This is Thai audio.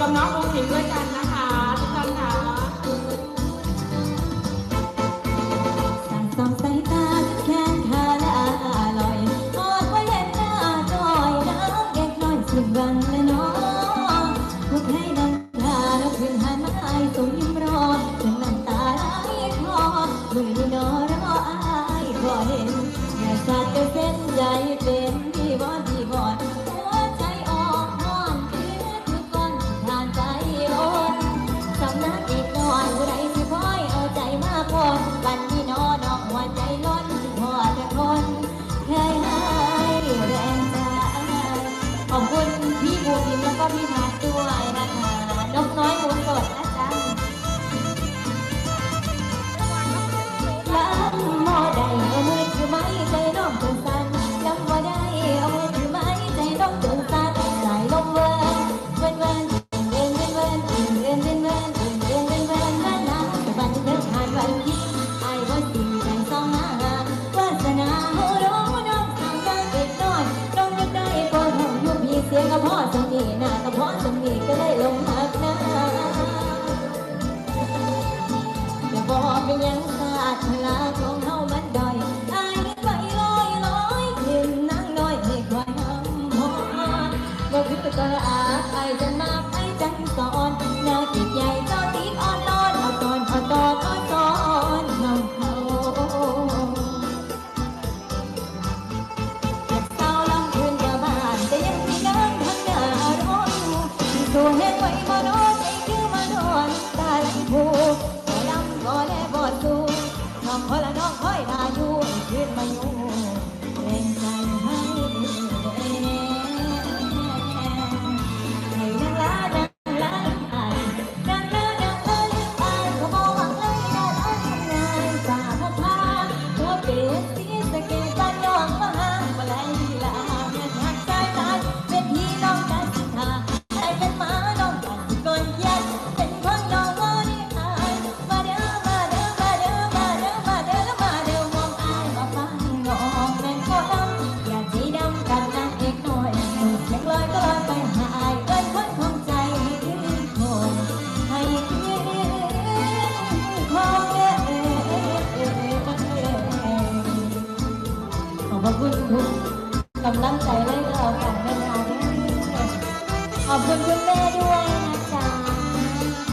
กับน้องโอเคด้วยกันนะ สียงกระเพาะจังมีหน้ากระเพาะจังมีก็ได้ลงหักหน้าอย่าบอกเป็นยังศาสตลาของเฮามันดอยอายไปลอยลอยเห็นนั่งน้อยให้คอยห้ำหอมบ่คือตอนอาอายจั Tuhan wai hola no พระคุณทุกกำลังใจให้เราของแม่ทางขอบคุณคุณแม่ด้วย